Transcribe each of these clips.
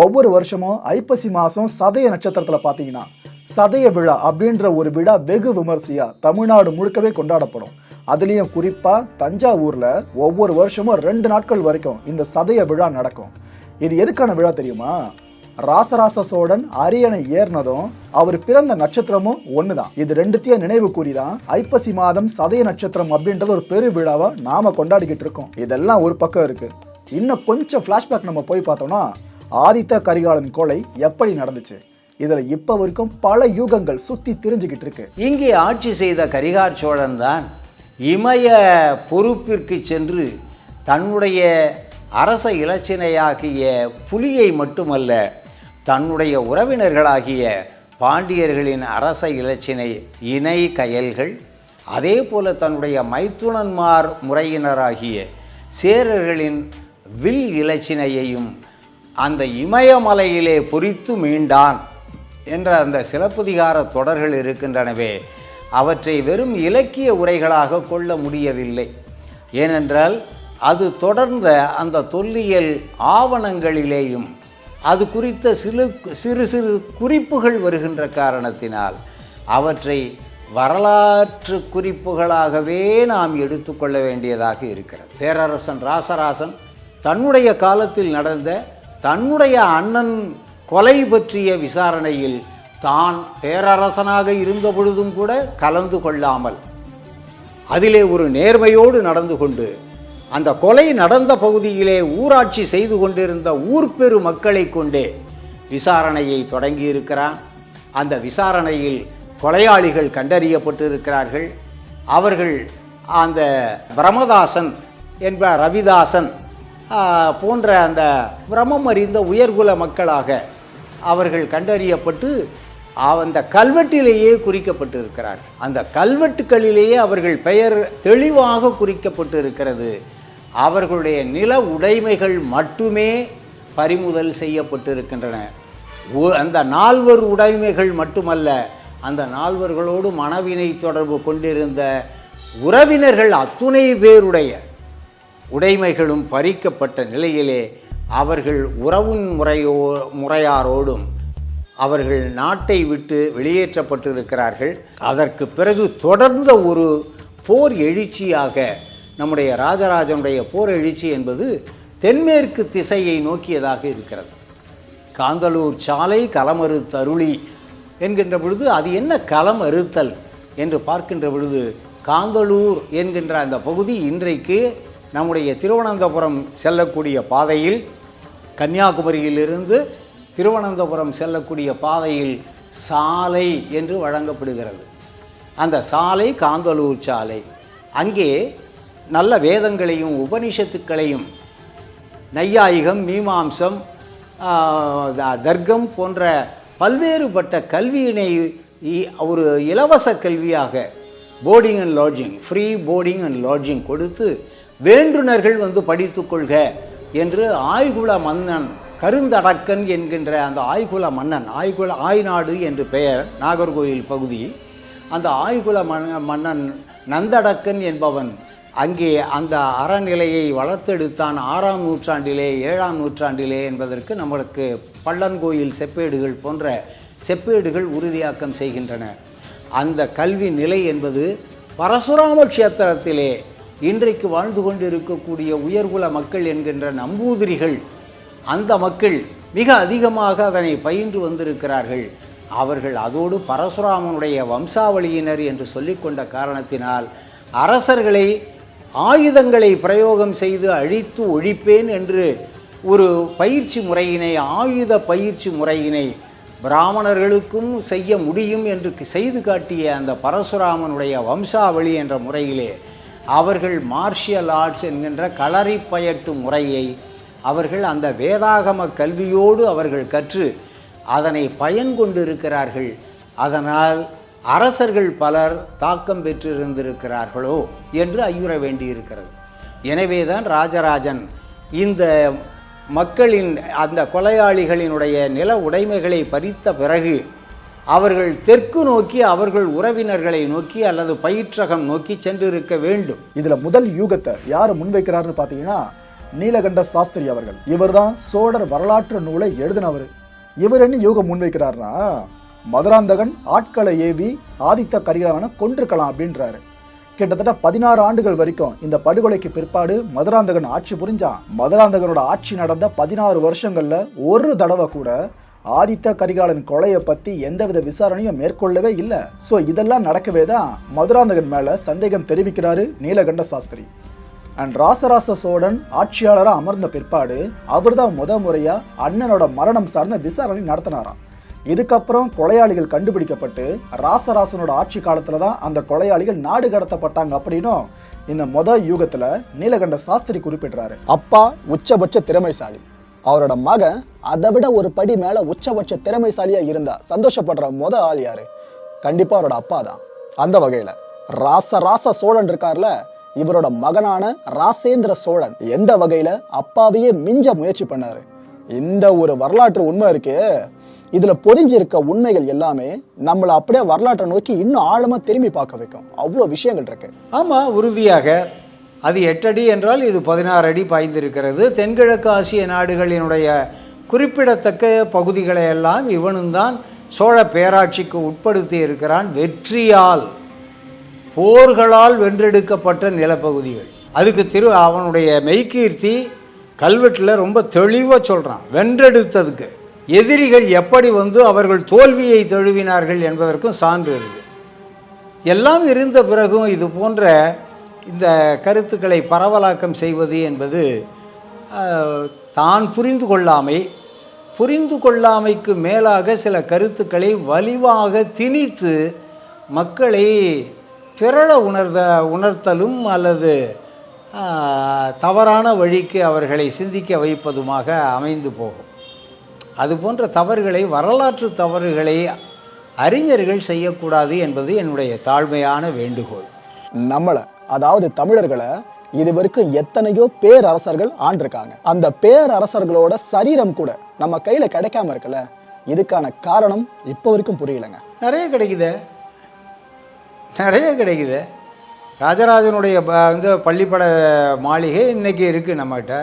ஒவ்வொரு வருஷமும் ஐப்பசி மாதம் சதய நட்சத்திரத்தில் பார்த்தீங்கன்னா சதய விழா அப்படின்ற ஒரு விழா வெகு விமர்சையாக தமிழ்நாடு முழுக்கவே கொண்டாடப்படும். அதுலேயும் குறிப்பாக தஞ்சாவூரில் ஒவ்வொரு வருஷமும் ரெண்டு நாட்கள் வரைக்கும் இந்த சதய விழா நடக்கும். இது எதுக்கான விழா தெரியுமா? ராசராச சோழன் அரியணை ஏறினதும் அவர் பிறந்த நட்சத்திரமும் ஒன்று தான் இது ரெண்டுத்தையும் நினைவு கூறி தான் ஐப்பசி மாதம் சதய நட்சத்திரம் அப்படின்றது ஒரு பெரு விழாவை நாம கொண்டாடிக்கிட்டு இருக்கோம். இதெல்லாம் ஒரு பக்கம் இருக்கு. இன்னும் கொஞ்சம் ஃப்ளாஷ்பேக் நம்ம போய் பார்த்தோம்னா ஆதித்த கரிகாலன் கொலை எப்படி நடந்துச்சு? இதுல இப்ப வரைக்கும் பல யூகங்கள் சுத்தி தெரிஞ்சுக்கிட்டு இருக்கு. இங்கே ஆட்சி செய்த கரிகார் சோழன் தான் இமய பொறுப்பிற்கு சென்று தன்னுடைய அரச இலச்சினையாகிய புலியை மட்டுமல்ல தன்னுடைய உறவினர்களாகிய பாண்டியர்களின் அரச இலச்சினை இணை கயல்கள் அதே போல தன்னுடைய மைத்துனன்மார் முறையினராகிய சேரர்களின் வில் இலச்சினையையும் அந்த இமயமலையிலே பொறித்து மீண்டான் என்ற அந்த சிலப்பதிகார தொடர்கள் இருக்கின்றனவே அவற்றை வெறும் இலக்கிய உரைகளாக கொள்ள முடியவில்லை. ஏனென்றால் அது தொடர்ந்த அந்த தொல்லியல் ஆவணங்களிலேயும் அது குறித்த சிறு சிறு சிறு குறிப்புகள் வருகின்ற காரணத்தினால் அவற்றை வரலாற்று குறிப்புகளாகவே நாம் எடுத்துக்கொள்ள வேண்டியதாக இருக்கிறது. பேரரசன் ராசராசன் தன்னுடைய காலத்தில் நடந்த தன்னுடைய அண்ணன் கொலை பற்றிய விசாரணையில் தான் பேரரசனாக இருந்த பொழுதும் கூட கலந்து கொள்ளாமல் அதிலே ஒரு நேர்மையோடு நடந்து கொண்டு அந்த கொலை நடந்த பகுதியிலே ஊராட்சி செய்து கொண்டிருந்த ஊர்பெரு மக்களை கொண்டே விசாரணையை தொடங்கியிருக்கிறான். அந்த விசாரணையில் கொலையாளிகள் கண்டறியப்பட்டிருக்கிறார்கள். அவர்கள் அந்த பிரமதாசன் என்ப ரவிதாசன் போன்ற அந்த பிரமம் அறிந்த உயர்குல மக்களாக அவர்கள் கண்டறியப்பட்டு அந்த கல்வெட்டிலேயே குறிக்கப்பட்டிருக்கிறார். அந்த கல்வெட்டுக்களிலேயே அவர்கள் பெயர் தெளிவாக குறிக்கப்பட்டு இருக்கிறது அவர்களுடைய நில உடைமைகள் மட்டுமே பறிமுதல் செய்யப்பட்டிருக்கின்றன. அந்த நால்வர் உடைமைகள் மட்டுமல்ல அந்த நால்வர்களோடு மனவினை தொடர்பு கொண்டிருந்த உறவினர்கள் அத்துணை பேருடைய உடைமைகளும் பறிக்கப்பட்ட நிலையிலே அவர்கள் உறவுன் முறையோ முறையாரோடும் அவர்கள் நாட்டை விட்டு வெளியேற்றப்பட்டிருக்கிறார்கள். அதற்கு பிறகு தொடர்ந்த ஒரு போர் எழுச்சியாக நம்முடைய ராஜராஜனுடைய போர் எழுச்சி என்பது தென்மேற்கு திசையை நோக்கியதாக இருக்கிறது. காந்தலூர் சாலை களமறு தருளி என்கின்ற பொழுது அது என்ன களம் அறுத்தல் என்று பார்க்கின்ற பொழுது காந்தலூர் என்கின்ற அந்த பகுதி இன்றைக்கு நம்முடைய திருவனந்தபுரம் செல்லக்கூடிய பாதையில் கன்னியாகுமரியிலிருந்து திருவனந்தபுரம் செல்லக்கூடிய பாதையில் சாலை என்று வழங்கப்படுகிறது. அந்த சாலை காந்தலூர் சாலை. அங்கே நல்ல வேதங்களையும் உபனிஷத்துக்களையும் நையாயிகம் மீமாம்சம் த- தர்க்கம் போன்ற பல்வேறுபட்ட கல்வியினை இ- ஒரு இலவச கல்வியாக boarding and lodging free boarding and lodging கொடுத்து வேண்டுனர்கள் வந்து படித்துக்கொள்க என்று ஆய்குல மன்னன் கருந்தடக்கன் என்கின்ற அந்த ஆய்குல மன்னன் ஆய்குல ஆய்நாடு என்று பெயர் நாகர்கோயில் பகுதி. அந்த ஆய்குல மன்ன மன்னன் நந்தடக்கன் என்பவன் அங்கே அந்த அறநிலையை வளர்த்தெடுத்தான் ஆறாம் நூற்றாண்டிலே ஏழாம் நூற்றாண்டிலே என்பதற்கு நம்மளுக்கு பள்ளன்கோயில் செப்பேடுகள் போன்ற செப்பேடுகள் உறுதியாக்கம் செய்கின்றன. அந்த கல்வி நிலை என்பது பரசுராம க்ஷேத்திரத்திலே இன்றைக்கு வாழ்ந்து கொண்டிருக்கக்கூடிய உயர்குல மக்கள் என்கின்ற நம்பூதிரிகள் அந்த மக்கள் மிக அதிகமாக அதனை பயின்று வந்திருக்கிறார்கள். அவர்கள் அதோடு பரசுராமனுடைய வம்சாவளியினர் என்று சொல்லிக்கொண்ட காரணத்தினால் அரசர்களை ஆயுதங்களை பிரயோகம் செய்து அழித்து ஒழிப்பேன் என்று ஒரு பயிற்சி முறையினை ஆயுத பயிற்சி முறையினை பிராமணர்களுக்கும் செய்ய முடியும் என்று செய்து காட்டிய அந்த பரசுராமனுடைய வம்சாவளி என்ற முறையிலே அவர்கள் மார்ஷியல் ஆர்ட்ஸ் என்கின்ற களரி பயட்டு முறையை அவர்கள் அந்த வேதாகம கல்வியோடு அவர்கள் கற்று அதனை பயன் கொண்டிருக்கிறார்கள். அதனால் அரசர்கள் பலர் தாக்கம் பெற்றிருந்திருக்கிறார்களோ என்று ஐயுற வேண்டியிருக்கிறது. எனவேதான் ராஜராஜன் இந்த மக்களின் அந்த கொலையாளிகளினுடைய நில உடைமைகளை பறித்த பிறகு அவர்கள் தெற்கு நோக்கி அவர்கள் உறவினர்களை நோக்கி அல்லது பயிற்றகம் நோக்கி சென்றிருக்க வேண்டும். இதுல முதல் யூகத்தை யார் முன்வைக்கிறாருன்னு பார்த்தீங்கன்னா நீலகண்ட சாஸ்திரி அவர்கள். இவர்தான் சோழர் வரலாற்று நூலை எழுதினவர். இவர் என்ன யூகம் முன்வைக்கிறார்னா மதுராந்தகன் ஆட்களை ஏவி ஆதித்த கரிகாலனை கொன்றிருக்கலாம் அப்படின்றாரு. கிட்டத்தட்ட பதினாறு ஆண்டுகள் வரைக்கும் இந்த படுகொலைக்கு பிற்பாடு மதுராந்தகன் ஆட்சி புரிஞ்சான். மதுராந்தகனோட ஆட்சி நடந்த பதினாறு வருஷங்கள்ல ஒரு தடவை கூட ஆதித்த கரிகாலன் கொலையை பத்தி எந்தவித விசாரணையும் மேற்கொள்ளவே இல்லை. ஸோ இதெல்லாம் நடக்கவே தான் மதுராந்தகன் மேல சந்தேகம் தெரிவிக்கிறாரு நீலகண்ட சாஸ்திரி. அண்ட் ராசராச சோழன் ஆட்சியாளராக அமர்ந்த பிற்பாடு அவர்தான் முத முறையா அண்ணனோட மரணம் சார்ந்த விசாரணை நடத்தினாராம். இதுக்கப்புறம் கொலையாளிகள் கண்டுபிடிக்கப்பட்டு ராசராசனோட ஆட்சி காலத்துல தான் அந்த கொலையாளிகள் நாடு கடத்தப்பட்டாங்க அப்படின்னும் இந்த மொத யூகத்துல நீலகண்ட சாஸ்திரி குறிப்பிடுறாரு. அப்பா உச்சபட்ச திறமைசாலி. அவரோட மகன் அதை விட ஒரு படி மேலே உச்சபட்ச திறமைசாலியாக இருந்தா சந்தோஷப்படுற முத ஆள் யார்? கண்டிப்பாக அவரோட அப்பா தான். அந்த வகையில் ராச ராச சோழன் இருக்கார்ல இவரோட மகனான ராசேந்திர சோழன் எந்த வகையில் அப்பாவையே மிஞ்ச முயற்சி பண்ணாரு? இந்த ஒரு வரலாற்று உண்மை இருக்கு. இதில் பொதிஞ்சிருக்க உண்மைகள் எல்லாமே நம்மளை அப்படியே வரலாற்றை நோக்கி இன்னும் ஆழமாக திரும்பி பார்க்க வைக்கும். அவ்வளோ விஷயங்கள் இருக்கு. ஆமாம் உறுதியாக அது எட்டடி என்றால் இது பதினாறு அடி பாய்ந்திருக்கிறது. தென்கிழக்கு ஆசிய நாடுகளினுடைய குறிப்பிடத்தக்க பகுதிகளையெல்லாம் இவனும் தான் சோழ பேராட்சிக்கு உட்படுத்தி இருக்கிறான். வெற்றியால் போர்களால் வென்றெடுக்கப்பட்ட நிலப்பகுதிகள். அதுக்கு திரு அவனுடைய மெய்கீர்த்தி கல்வெட்டில் ரொம்ப தெளிவாக சொல்கிறான் வென்றெடுத்ததுக்கு. எதிரிகள் எப்படி வந்து அவர்கள் தோல்வியை தழுவினார்கள் என்பதற்கும் சான்று இருக்கு. எல்லாம் இருந்த பிறகும் இது போன்ற இந்த கருத்துக்களை பரவலாக்கம் செய்வது என்பது தான் புரிந்து கொள்ளாமை புரிந்து கொள்ளாமைக்கு மேலாக சில கருத்துக்களை வலிவாக திணித்து மக்களை பிறழ உணர்த உணர்த்தலும் அல்லது தவறான வழிக்கு அவர்களை சிந்திக்க வைப்பதுமாக அமைந்து போகும். அது போன்ற தவறுகளை வரலாற்று தவறுகளை அறிஞர்கள் செய்யக்கூடாது என்பது என்னுடைய தாழ்மையான வேண்டுகோள். நம்மளை அதாவது தமிழர்களை இது வரைக்கும் எத்தனையோ பேரரசர்கள் ஆண்டிருக்காங்க. அந்த பேரரசர்களோட சரீரம் கூட நம்ம கையில கிடைக்காம இருக்குல்ல இதுக்கான காரணம் இப்போ வரைக்கும் புரியலங்க. நிறைய கிடைக்குது. நிறைய கிடைக்குது. ராஜராஜனுடைய வந்து பள்ளிப்பட மாளிகை இன்னைக்கு இருக்குது நம்மகிட்ட.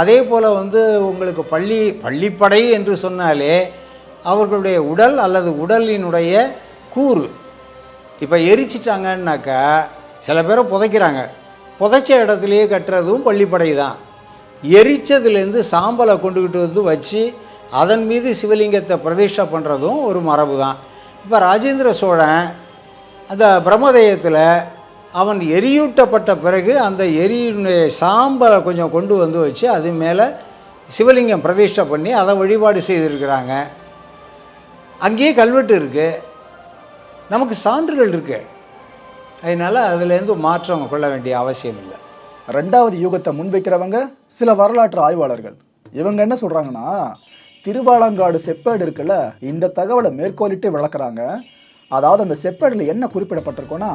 அதே போல் வந்து உங்களுக்கு பள்ளி பள்ளிப்படை என்று சொன்னாலே அவர்களுடைய உடல் அல்லது உடலினுடைய கூறு. இப்போ எரிச்சிட்டாங்கன்னாக்கா சில பேரை புதைக்கிறாங்க. புதைச்ச இடத்துலையே கட்டுறதும் பள்ளிப்படை தான் எரிச்சதுலேருந்து சாம்பலை கொண்டுக்கிட்டு வந்து வச்சு அதன் மீது சிவலிங்கத்தை பிரதிஷ்டை பண்ணுறதும் ஒரு மரபு தான் இப்போ ராஜேந்திர சோழன் அந்த பிரம்மதேயத்தில் அவன் எரியூட்டப்பட்ட பிறகு அந்த எரியினுடைய சாம்பலை கொஞ்சம் கொண்டு வந்து வச்சு அது மேலே சிவலிங்கம் பிரதிஷ்டை பண்ணி அதை வழிபாடு செய்திருக்கிறாங்க. அங்கேயே கல்வெட்டு இருக்குது நமக்கு சான்றுகள் இருக்குது அதனால் அதுலேருந்து மாற்றம் கொள்ள வேண்டிய அவசியம் இல்லை ரெண்டாவது யூகத்தை முன்வைக்கிறவங்க சில வரலாற்று ஆய்வாளர்கள். இவங்க என்ன சொல்கிறாங்கன்னா திருவாலங்காடு செப்பேடு இருக்குல்ல இந்த தகவலை மேற்கோளிட்டு விளக்குறாங்க. அதாவது அந்த செப்பேடில் என்ன குறிப்பிடப்பட்டிருக்கோன்னா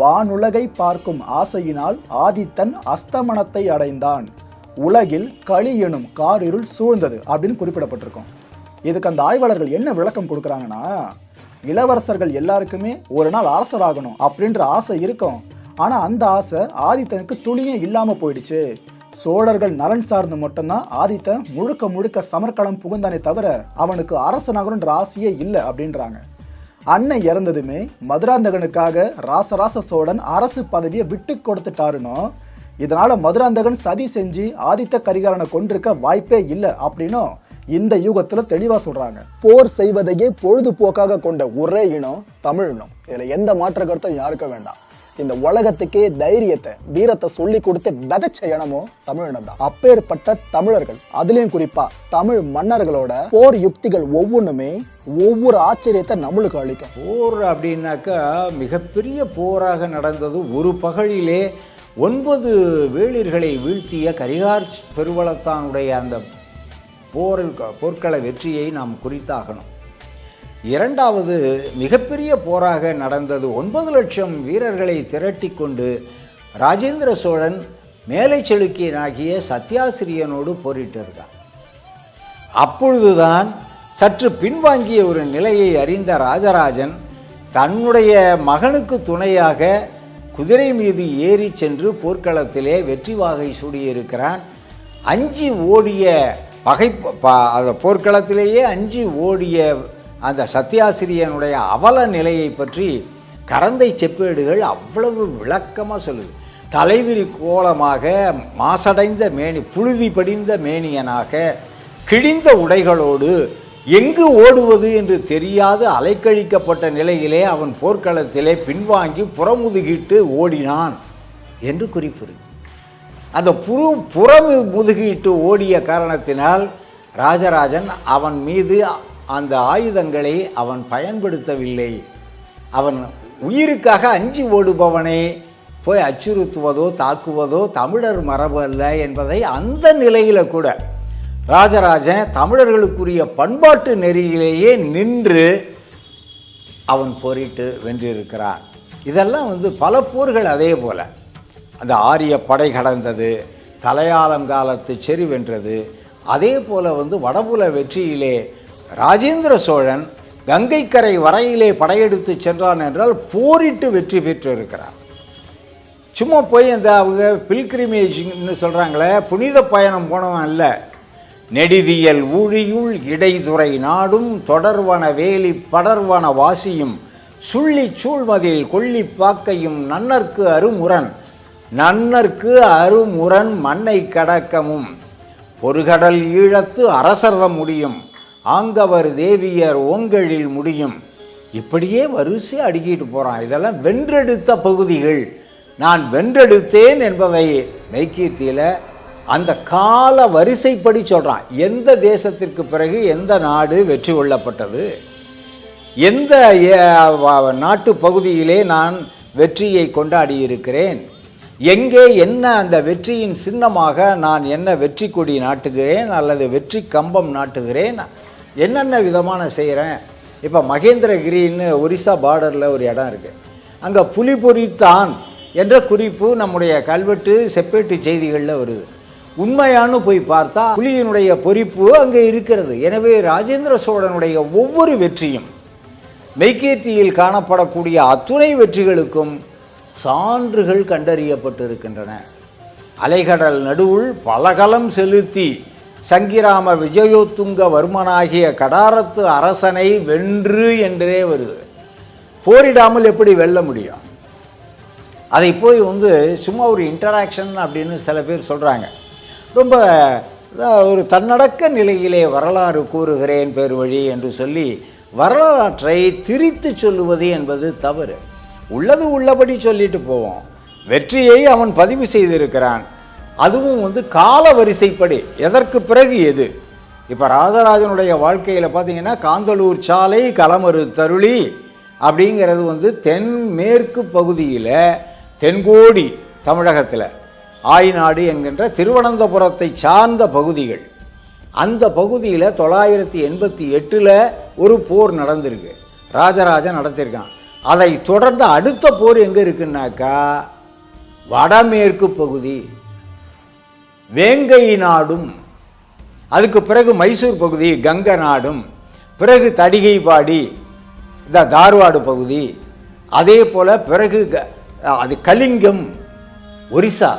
வானுலகை பார்க்கும் ஆசையினால் ஆதித்தன் அஸ்தமனத்தை அடைந்தான். உலகில் களி எனும் காரிருள் சூழ்ந்தது அப்படின்னு குறிப்பிடப்பட்டிருக்கும். இதுக்கு அந்த ஆய்வாளர்கள் என்ன விளக்கம் கொடுக்குறாங்கன்னா இளவரசர்கள் எல்லாருக்குமே ஒரு நாள் அரசராகணும் அப்படின்ற ஆசை இருக்கும். ஆனால் அந்த ஆசை ஆதித்தனுக்கு துளியே இல்லாமல் போயிடுச்சு. சோழர்கள் நலன் சார்ந்து மட்டும்தான் ஆதித்தன் முழுக்க முழுக்க சமர்க்களம் புகுந்தானே தவிர அவனுக்கு அரசனாகணுன்ற ஆசையே இல்லை அப்படின்றாங்க. அண்ணன் இறந்ததுமே மதுராந்தகனுக்காக ராசராச சோழன் அரசு பதவியை விட்டு கொடுத்துட்டாருனோ இதனால் மதுராந்தகன் சதி செஞ்சு ஆதித்த கரிகாலனை கொண்டிருக்க வாய்ப்பே இல்லை அப்படின்னும் இந்த யுகத்தில் தெளிவாக சொல்கிறாங்க போர் செய்வதையே பொழுதுபோக்காக கொண்ட ஒரே இனம் தமிழ் இனம். இதில் எந்த மாற்ற கருத்தும் யாருக்கும் வேண்டாம். இந்த உலகத்துக்கே தைரியத்தை வீரத்தை சொல்லி கொடுத்து விதைச்ச இனமும் தமிழ் இனம் தான். அப்பேற்பட்ட தமிழர்கள் அதுலயும் குறிப்பா தமிழ் மன்னர்களோட போர் யுக்திகள் ஒவ்வொன்றுமே ஒவ்வொரு ஆச்சரியத்தை நம்மளுக்கு அளிக்கும். போர் அப்படின்னாக்கா மிகப்பெரிய போராக நடந்தது ஒரு பகலிலே ஒன்பது வேளிர்களை வீழ்த்திய கரிகார் பெருவளத்தானுடைய அந்த போர் போர்க்கள வெற்றியை நாம் குறித்தாகணும். இரண்டாவது மிகப்பெரிய போராக நடந்தது ஒன்பது லட்சம் வீரர்களை திரட்டி கொண்டு ராஜேந்திர சோழன் மேலை செலுக்கியனாகிய சத்யாசிரியனோடு போரிட்டிருக்கான் அப்பொழுதுதான் சற்று பின்வாங்கிய ஒரு நிலையை அறிந்த ராஜராஜன் தன்னுடைய மகனுக்கு துணையாக குதிரை மீது ஏறி சென்று போர்க்களத்திலே வெற்றி வாகை சூடியிருக்கிறான். அஞ்சி ஓடிய பகை ப- அந்த போர்க்களத்திலேயே அஞ்சு ஓடிய அந்த சத்யாசிரியனுடைய அவல நிலையை பற்றி கரந்தை செப்பேடுகள் அவ்வளவு விளக்கமாக சொல்லுது. தலைவிரி கோலமாக மாசடைந்த மேனி புழுதி படிந்த மேனியனாக கிழிந்த உடைகளோடு எங்கு ஓடுவது என்று தெரியாது அலைக்கழிக்கப்பட்ட நிலையிலே அவன் போர்க்களத்திலே பின்வாங்கி புறமுதுகிட்டு ஓடினான் என்று குறிப்பிடுது. அந்த புறு புறம் முதுகிட்டு ஓடிய காரணத்தினால் ராஜராஜன் அவன் மீது அந்த ஆயுதங்களை அவன் பயன்படுத்தவில்லை. அவன் உயிருக்காக அஞ்சி ஓடுபவனை போய் அச்சுறுத்துவதோ தாக்குவதோ தமிழர் மரபு அல்ல என்பதை அந்த நிலையில் கூட ராஜராஜன் தமிழர்களுக்குரிய பண்பாட்டு நெறியிலேயே நின்று அவன் போரிட்டு வென்றிருக்கிறான் இதெல்லாம் வந்து பல போர்கள் அதே போல். அந்த ஆரிய படை கடந்தது தலையாலங்காலத்து செறி வென்றது. அதே போல் வந்து வடபுல வெற்றியிலே ராஜேந்திர சோழன் கங்கைக்கரை வரையிலே படையெடுத்து சென்றான் என்றால் போரிட்டு வெற்றி பெற்றிருக்கிறார். சும்மா போய் அந்த அவங்க பில்கிரிமேஜ்னு சொல்கிறாங்களே புனித பயணம் போனவன் இல்லை நெடிதியல் ஊழியுள் இடைதுறை நாடும் தொடர்வன வேலி படர்வன வாசியும் சுள்ளி சூழ்மதில் கொல்லி பாக்கையும் நன்னர்க்கு அருமுரண் நன்னர்க்கு அருமுரண் மண்ணை கடக்கமும். பொறுகடல் ஈழத்து அரசர்தம் முடியும். ஆங்கவர் தேவியர் ஓங்கழில் முடியும். இப்படியே வரிசை அடுக்கிட்டு போகிறான் இதெல்லாம் வென்றெடுத்த பகுதிகள். நான் வென்றெடுத்தேன் என்பதை மெய்கீர்த்தியில் அந்த கால வரிசைப்படி சொல்கிறான் எந்த தேசத்திற்கு பிறகு எந்த நாடு வெற்றி கொள்ளப்பட்டது? எந்த நாட்டு பகுதியிலே நான் வெற்றியை கொண்டாடி இருக்கிறேன் எங்கே என்ன அந்த வெற்றியின் சின்னமாக நான் என்ன வெற்றி கொடி நாட்டுகிறேன் அல்லது வெற்றி கம்பம் நாட்டுகிறேன்? என்னென்ன விதமான செய்கிறேன்? இப்போ மகேந்திரகிரின்னு ஒரிசா பார்டரில் ஒரு இடம் இருக்குது அங்கே புலி பொறித்தான் என்ற குறிப்பு நம்முடைய கல்வெட்டு செப்பேட்டு செய்திகளில் வருது. உண்மையானு போய் பார்த்தா புலியினுடைய பொறிப்பு அங்கே இருக்கிறது. எனவே ராஜேந்திர சோழனுடைய ஒவ்வொரு வெற்றியும் மெய்கேத்தியில் காணப்படக்கூடிய அத்துணை வெற்றிகளுக்கும் சான்றுகள் கண்டறியப்பட்டிருக்கின்றன. அலைகடல் நடுவுள் பலகலம் செலுத்தி சங்கிராம விஜயோத்துங்க வர்மனாகிய கடாரத்து அரசனை வென்று என்றே வருது. போரிடாமல் எப்படி வெல்ல முடியும்? அதை போய் வந்து சும்மா ஒரு இன்டராக்ஷன் அப்படின்னு சில பேர் சொல்கிறாங்க ரொம்ப ஒரு தன்னடக்க நிலையிலே வரலாறு கூறுகிறேன் பேர் வழி என்று சொல்லி வரலாற்றை திரித்து சொல்லுவது என்பது தவறு. உள்ளது உள்ளபடி சொல்லிட்டு போவோம். வெற்றியை அவன் பதிவு செய்திருக்கிறான். அதுவும் வந்து கால வரிசைப்படி. எதற்கு பிறகு எது? இப்போ ராஜராஜனுடைய வாழ்க்கையில் பார்த்தீங்கன்னா காந்தலூர் சாலை கலமரு தருளி அப்படிங்கிறது வந்து தென்மேற்கு பகுதியில் தென்கோடி தமிழகத்தில் ஆய்நாடு என்கின்ற திருவனந்தபுரத்தை சார்ந்த பகுதிகள். அந்த பகுதியில் தொள்ளாயிரத்தி எண்பத்தி எட்டில் ஒரு போர் நடந்திருக்கு. ராஜராஜன் நடத்தியிருக்கான். அதை தொடர்ந்து அடுத்த போர் எங்கே இருக்குன்னாக்கா வடமேற்கு பகுதி வேங்கை நாடும் அதுக்கு பிறகு மைசூர் பகுதி கங்க நாடும் பிறகு தடிகைபாடி இந்த தார்வாடு பகுதி அதே போல் பிறகு க- அது கலிங்கம் ஒரிசா.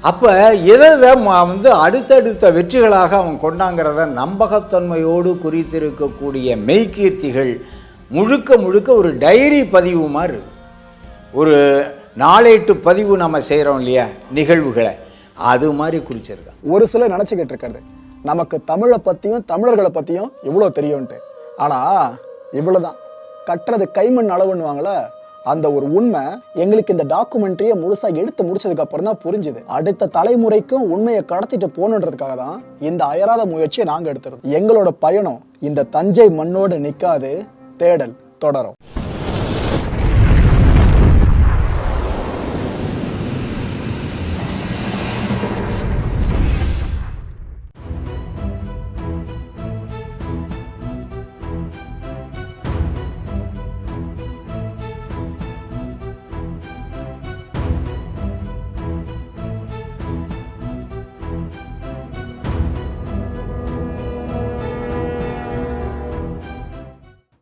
அப்போ எதை வந்து அடுத்தடுத்த வெற்றிகளாக அவன் கொண்டாங்கிறத நம்பகத்தன்மையோடு குறித்திருக்கக்கூடிய மெய்கீர்த்திகள் முழுக்க முழுக்க ஒரு டைரி பதிவு மாதிரி ஒரு நாளேட்டு பதிவு நம்ம செய்கிறோம் இல்லையா? நிகழ்வுகளை. அது மாதிரி குறிச்சிருக்கான் ஒரு சிலர் நினச்சிக்கிட்டு இருக்கிறது நமக்கு தமிழை பற்றியும் தமிழர்களை பற்றியும் இவ்வளோ தெரியும்ன்ட்டு. ஆனால் இவ்வளோதான் கட்டுறது கைமண் அளவுன்னுவாங்கள அந்த ஒரு உண்மை எங்களுக்கு இந்த டாக்குமெண்ட்ரியை முழுசாக எடுத்து முடிச்சதுக்கு அப்புறம் தான் புரிஞ்சுது. அடுத்த தலைமுறைக்கும் உண்மையை கடத்திட்டு போகணுன்றதுக்காக தான் இந்த அயராத முயற்சியை நாங்கள் எடுத்துருந்தோம். எங்களோட பயணம் இந்த தஞ்சை மண்ணோடு நிற்காது தேடல் தொடரும்.